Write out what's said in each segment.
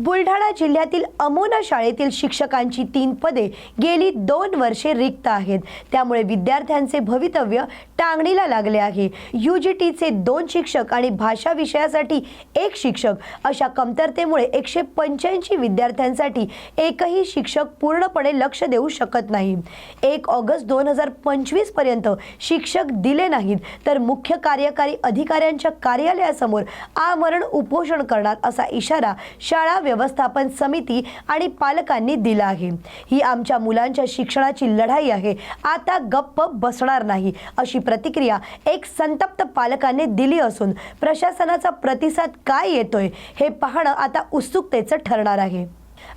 बुलढाणा जिल्ह्यातील अमोना शाळेतील शिक्षकांची तीन पदे गेली दोन वर्षे रिक्त आहेत. त्यामुळे विद्यार्थ्यांचे भवितव्य टांगणीला लागले आहे. यू जी टीचे दोन शिक्षक आणि भाषा विषयासाठी एक शिक्षक. अशा कमतरतेमुळे एकशे पंच्याऐंशी विद्यार्थ्यांसाठी एकही शिक्षक पूर्णपणे लक्ष देऊ शकत नाही. एक ऑगस्ट दोन हजार पंचवीसपर्यंत शिक्षक दिले नाहीत तर मुख्य कार्यकारी अधिकाऱ्यांच्या कार्यालयासमोर आमरण उपोषण करणार असा इशारा शाळा व्यवस्थापन समिती आणि पालकांनी दिला आहे. ही आमच्या मुलांच्या शिक्षणाची लढाई आहे. आता गप्प बसणार नाही अशी प्रतिक्रिया एक संतप्त पालकांनी दिली असून प्रशासनाचा प्रतिसाद काय येतोय हे पाहणं आता उत्सुकतेचं ठरणार आहे.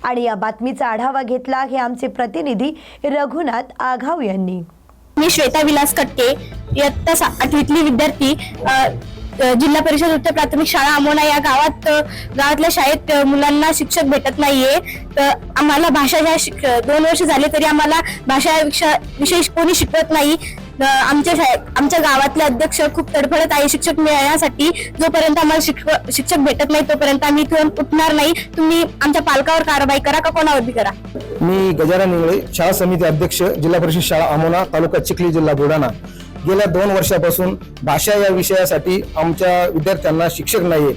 आणि या बातमीचा आढावा घेतला आहे आमचे प्रतिनिधी रघुनाथ आघाव यांनी. मी श्वेता विलास कटके इयत्ता आठवीतली विद्यार्थी जिल्हा परिषद उच्च प्राथमिक शाळा अमोना या गावात गावातल्या शाळेत मुलांना शिक्षक भेटत नाहीये. तर आम्हाला भाषा ह्या दोन वर्ष झाले तरी आम्हाला भाषा विषय कोणी शिकवत नाही. आमच्या शाळेत आमच्या गावातले अध्यक्ष खूप तडफडत आहे शिक्षक मिळण्यासाठी. जोपर्यंत आम्हाला शिक्षक शिक्षक भेटत नाही तोपर्यंत आम्ही इथून उठणार नाही. तुम्ही आमच्या पालकावर कारवाई करा का कोणावर बी करा? मी गजानन शाळा समिती अध्यक्ष जिल्हा परिषद शाळा अमोना तालुका चिखली जिल्हा बुलढाणा. गेल्या दोन वर्षापासून भाषा या विषयासाठी आमच्या विद्यार्थ्यांना शिक्षक नाहीये.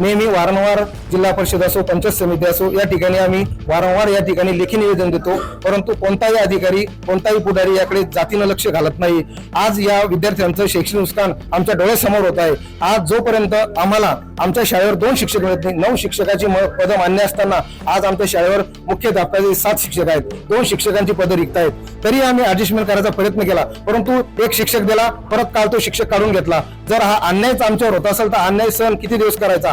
नेहमी वारंवार जिल्हा परिषद असो पंचायत समिती असो या ठिकाणी आम्ही वारंवार या ठिकाणी लेखी निवेदन देतो. परंतु कोणताही अधिकारी कोणताही पुढारी याकडे जातीनं लक्ष घालत नाही. आज या विद्यार्थ्यांचं शैक्षणिक नुकसान आमच्या डोळ्यासमोर होत आहे. आज जोपर्यंत आम्हाला आमच्या शाळेवर दोन शिक्षक मिळत नाही नऊ शिक्षकाची म- पदं मान्य असताना आज आमच्या शाळेवर मुख्याध्यापकाचे सात शिक्षक आहेत. दोन शिक्षकांची पदं रिक्त आहेत. तरी आम्ही ऍडजस्टमेंट करायचा प्रयत्न केला. परंतु एक शिक्षक दिला परत काल तो शिक्षक काढून घेतला. जर हा अन्यायच आमच्यावर होत असेल तर अन्याय सहन किती दिवस करायचा?